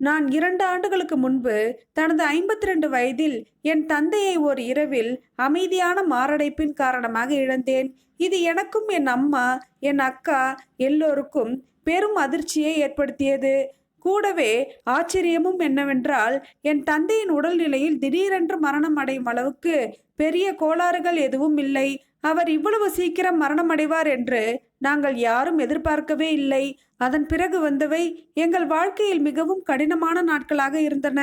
நான் இரண்டு ஆண்டுகளுக்கு முன்பு தனது ஐம்பத்தி ரெண்டு வயதில் என் தந்தையை ஒரு இரவில் அமைதியான மாரடைப்பின் காரணமாக இழந்தேன். இது எனக்கும் என் அம்மா என் அக்கா எல்லோருக்கும் பெரும் அதிர்ச்சியை ஏற்படுத்தியது. கூடவே ஆச்சரியமும் என்னவென்றால் என் தந்தையின் உடல்நிலையில் திடீரென்று மரணம் அடையும் அளவுக்கு பெரிய கோளாறுகள் எதுவும் இல்லை. அவர் இவ்வளவு சீக்கிரம் மரணம் அடைவார் என்று நாங்கள் யாரும் எதிர்பார்க்கவே இல்லை. அதன் பிறகு வந்தவை எங்கள் வாழ்க்கையில் மிகவும் கடினமான நாட்களாக இருந்தன.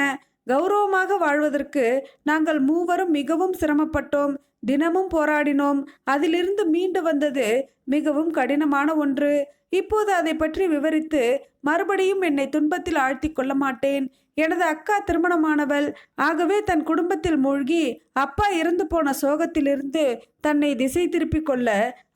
கௌரவமாக வாழ்வதற்கு நாங்கள் மூவரும் மிகவும் சிரமப்பட்டோம். தினமும் போராடினோம். அதிலிருந்து மீண்டு வந்தது மிகவும் கடினமான ஒன்று. இப்போது அதை பற்றி விவரித்து மறுபடியும் என்னை துன்பத்தில் ஆழ்த்திக் கொள்ள மாட்டேன். எனது அக்கா திருமணமானவள். ஆகவே தன் குடும்பத்தில் மூழ்கி அப்பா இறந்து போன சோகத்திலிருந்து தன்னை திசை திருப்பிக் கொள்ள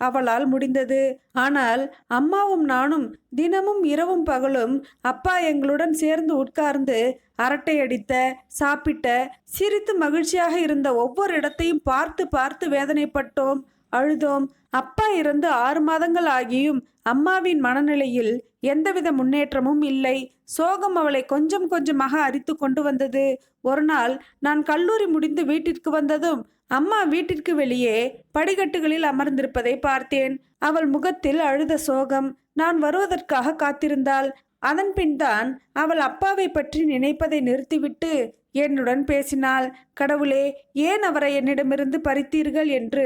அவளால் முடிந்தது. ஆனால் அம்மாவும் நானும் தினமும் இரவும் பகலும் அப்பா எங்களுடன் சேர்ந்து உட்கார்ந்து அரட்டை அடித்த சாப்பிட்ட சிரித்து மகிழ்ச்சியாக இருந்த ஒவ்வொரு இடத்தையும் பார்த்து பார்த்து வேதனைப்பட்டோம். அழுதோம். அப்பா இறந்து ஆறு மாதங்கள் ஆகியும் அம்மாவின் மனநிலையில் எந்தவித முன்னேற்றமும் இல்லை. சோகம் அவளை கொஞ்சம் கொஞ்சமாக அரித்து கொண்டு வந்தது. ஒரு நாள் நான் கல்லூரி முடிந்து வீட்டிற்கு வந்ததும் அம்மா வீட்டிற்கு வெளியே படிக்கட்டுகளில் அமர்ந்திருப்பதை பார்த்தேன். அவள் முகத்தில் அழுத சோகம். நான் வருவதற்காக காத்திருந்தாள். அதன்பின்தான் அவள் அப்பாவை பற்றி நினைப்பதை நிறுத்திவிட்டு என்னுடன் பேசினாள். கடவுளே ஏன் அவரை என்னிடமிருந்து பறித்தீர்கள்? என்று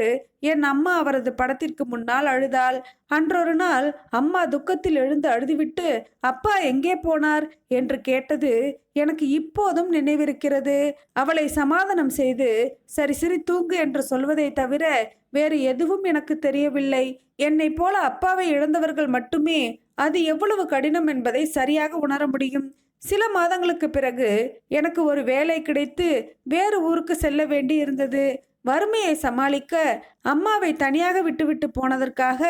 என் அம்மா அவரது படத்திற்கு முன்னால் அழுதாள். அன்றொரு நாள் அம்மா துக்கத்தில் எழுந்து அழுதுவிட்டு அப்பா எங்கே போனார்? என்று கேட்டது எனக்கு இப்போதும் நினைவிருக்கிறது. அவளை சமாதானம் செய்து சரி சரி தூங்கு என்று சொல்வதை தவிர வேறு எதுவும் எனக்கு தெரியவில்லை. என்னை போல அப்பாவை இழந்தவர்கள் மட்டுமே அது எவ்வளவு கடினம் என்பதை சரியாக உணர முடியும்? சில மாதங்களுக்கு பிறகு எனக்கு ஒரு வேலை கிடைத்து வேறு ஊருக்கு செல்ல வேண்டி இருந்தது. வறுமையை சமாளிக்க அம்மாவை தனியாக விட்டுவிட்டு போனதற்காக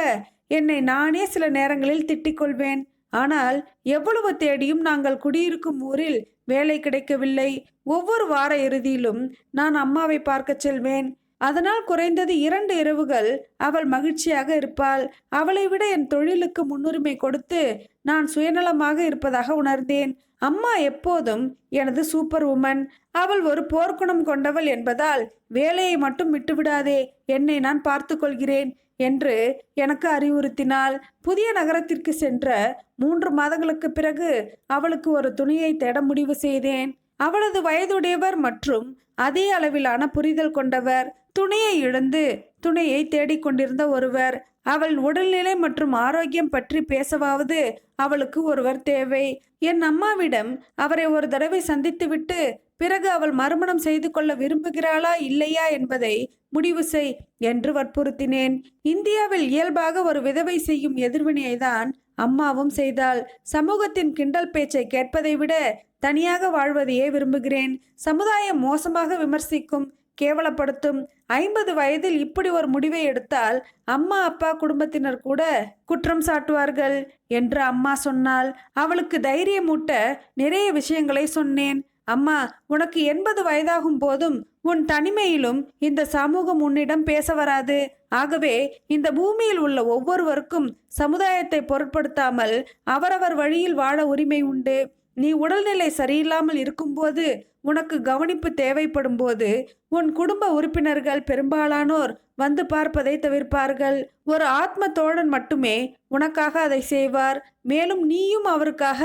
என்னை நானே சில நேரங்களில் திட்டிக் கொள்வேன் ஆனால் எவ்வளவு தேடியும் நாங்கள் குடியிருக்கும் ஊரில் வேலை கிடைக்கவில்லை. ஒவ்வொரு வார இறுதியிலும் நான் அம்மாவை பார்க்கச் செல்வேன். அதனால் குறைந்தது இரண்டு இரவுகள் அவள் மகிழ்ச்சியாக இருப்பாள். அவளை விட என் தொழிலுக்கு முன்னுரிமை கொடுத்து நான் சுயநலமாக இருப்பதாக உணர்ந்தேன். அம்மா எப்போதும் எனது சூப்பர் உமன். அவள் ஒரு போர்க்குணம் கொண்டவள் என்பதால் வேலையை மட்டும் விட்டுவிடாதே என்னை நான் பார்த்து கொள்கிறேன் என்று எனக்கு அறிவுறுத்தினாள். புதிய நகரத்திற்கு சென்ற மூன்று மாதங்களுக்கு பிறகு அவளுக்கு ஒரு துணியை தேட முடிவு செய்தேன். அவளது வயதுடையவர் மற்றும் அதே அளவிலான புரிதல் கொண்டவர். துணையை இழந்து துணையை தேடிக்கொண்டிருந்த ஒருவர். அவள் உடல்நிலை மற்றும் ஆரோக்கியம் பற்றி பேசவாவது அவளுக்கு ஒருவர் தேவை. என் அம்மாவிடம் அவரை ஒரு தடவை சந்தித்துவிட்டு பிறகு அவள் மறுமணம் செய்து கொள்ள விரும்புகிறாளா இல்லையா என்பதை முடிவு செய் என்று வற்புறுத்தினேன். இந்தியாவில் இயல்பாக ஒரு விதவை செய்யும் எதிர்வினையை தான் அம்மாவும் செய்தாள். சமூகத்தின் கிண்டல் பேச்சை கேட்பதை விட தனியாக வாழ்வதையே விரும்புகிறேன். சமுதாயம் மோசமாக விமர்சிக்கும் கேவலப்படுத்தும். ஐம்பது வயதில் இப்படி ஒரு முடிவை எடுத்தால் அம்மா அப்பா குடும்பத்தினர் கூட குற்றம் சாட்டுவார்கள் என்று அம்மா சொன்னாள் அவளுக்கு தைரியமூட்ட நிறைய விஷயங்களை சொன்னேன். அம்மா உனக்கு எண்பது வயதாகும் போதும் உன் தனிமையிலும் இந்த சமூகம் உன்னிடம் பேச வராது. ஆகவே இந்த பூமியில் உள்ள ஒவ்வொருவருக்கும் சமுதாயத்தை பொருட்படுத்தாமல் அவரவர் வழியில் வாழ உரிமை உண்டு. நீ உடல்நிலை சரியில்லாமல் இருக்கும்போது உனக்கு கவனிப்பு தேவைப்படும் போது உன் குடும்ப உறுப்பினர்கள் பெரும்பாலானோர் வந்து பார்ப்பதை தவிர்ப்பார்கள். ஒரு ஆத்ம தோழன் மட்டுமே உனக்காக அதை செய்வார். மேலும் நீயும் அவருக்காக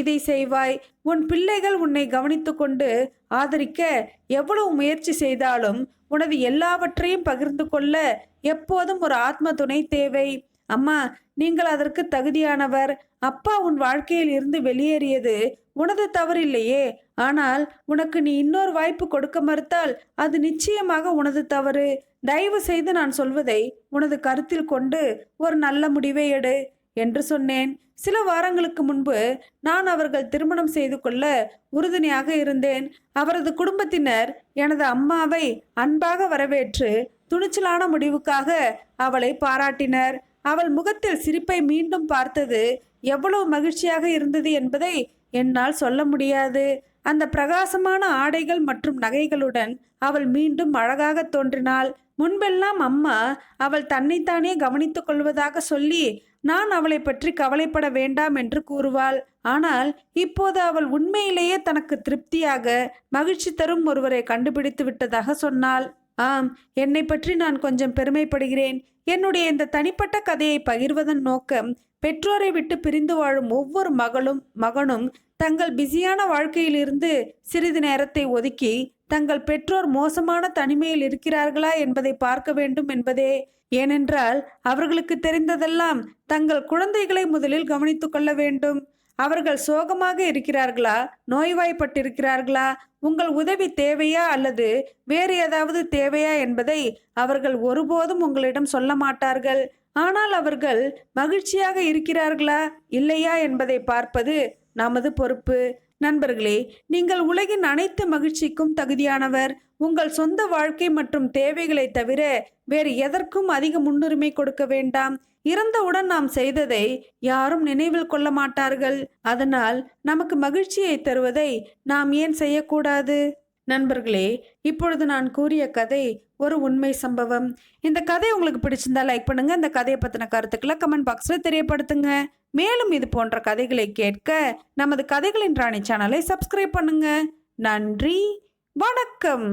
இதை செய்வாய். உன் பிள்ளைகள் உன்னை கவனித்து கொண்டு ஆதரிக்க எவ்வளவு முயற்சி செய்தாலும் உனது எல்லாவற்றையும் பகிர்ந்து கொள்ள எப்போதும் ஒரு ஆத்ம துணை தேவை. அம்மா நீங்கள் அதற்கு தகுதியானவர். அப்பா உன் வாழ்க்கையில் இருந்து வெளியேறியது உனது தவறில்லையே. ஆனால் உனக்கு நீ இன்னொரு வாய்ப்பு கொடுக்க மறுத்தால் அது நிச்சயமாக உனது தவறு. தயவு செய்து நான் சொல்வதை உனது கருத்தில் கொண்டு ஒரு நல்ல முடிவை எடு என்று சொன்னேன். சில வாரங்களுக்கு முன்பு நான் அவர்கள் திருமணம் செய்து கொள்ள உறுதுணையாக இருந்தேன். அவரது குடும்பத்தினர் எனது அம்மாவை அன்பாக வரவேற்று துணிச்சலான முடிவுக்காக அவளை பாராட்டினர். அவள் முகத்தில் சிரிப்பை மீண்டும் பார்த்தது எவ்வளவு மகிழ்ச்சியாக இருந்தது என்பதை என்னால் சொல்ல முடியாது. அந்த பிரகாசமான ஆடைகள் மற்றும் நகைகளுடன் அவள் மீண்டும் அழகாக தோன்றினாள். முன்பெல்லாம் அம்மா அவள் தன்னைத்தானே கவனித்துக் கொள்வதாக சொல்லி நான் அவளை பற்றி கவலைப்பட வேண்டாம் என்று கூறுவாள். ஆனால் இப்போது அவள் உண்மையிலேயே தனக்கு திருப்தியாக மகிழ்ச்சி தரும் ஒருவரை கண்டுபிடித்து விட்டதாக சொன்னாள். ஆம் என்னை பற்றி நான் கொஞ்சம் பெருமைப்படுகிறேன். என்னுடைய இந்த தனிப்பட்ட கதையை பகிர்வதன் நோக்கம் பெற்றோரை விட்டு பிரிந்து வாழும் ஒவ்வொரு மகளும் மகனும் தங்கள் பிஸியான வாழ்க்கையிலிருந்து சிறிது நேரத்தை ஒதுக்கி தங்கள் பெற்றோர் மோசமான தனிமையில் இருக்கிறார்களா என்பதை பார்க்க வேண்டும் என்பதே. ஏனென்றால் அவர்களுக்கு தெரிந்ததெல்லாம் தங்கள் குழந்தைகளை முதலில் கவனித்துக்கொள்ள வேண்டும். அவர்கள் சோகமாக இருக்கிறார்களா? நோய்வாய்ப்பட்டிருக்கிறார்களா? உங்கள் உதவி தேவையா? அல்லது வேறு ஏதாவது தேவையா என்பதை அவர்கள் ஒருபோதும் உங்களிடம் சொல்ல மாட்டார்கள். ஆனால் அவர்கள் மகிழ்ச்சியாக இருக்கிறார்களா? இல்லையா என்பதை பார்ப்பது நமது பொறுப்பு. நண்பர்களே நீங்கள் உலகின் அனைத்து மகிழ்ச்சிக்கும் தகுதியானவர். உங்கள் சொந்த வாழ்க்கை மற்றும் தேவைகளை தவிர வேறு எதற்கும் அதிக முன்னுரிமை கொடுக்க வேண்டாம். இறந்தவுடன் நாம் செய்ததை யாரும் நினைவில் கொள்ள மாட்டார்கள். அதனால் நமக்கு மகிழ்ச்சியை தருவதை நாம் ஏன் செய்யக்கூடாது? நண்பர்களே இப்பொழுது நான் கூறிய கதை ஒரு உண்மை சம்பவம். இந்த கதை உங்களுக்கு பிடிச்சிருந்தா லைக் பண்ணுங்க. இந்த கதையை பத்தின கருத்துக்களை கமெண்ட் பாக்ஸ்ல தெரியப்படுத்துங்க. மேலும் இது போன்ற கதைகளை கேட்க நமது கதைகளின் ராணி சேனலை சப்ஸ்கிரைப் பண்ணுங்க. நன்றி. வணக்கம்.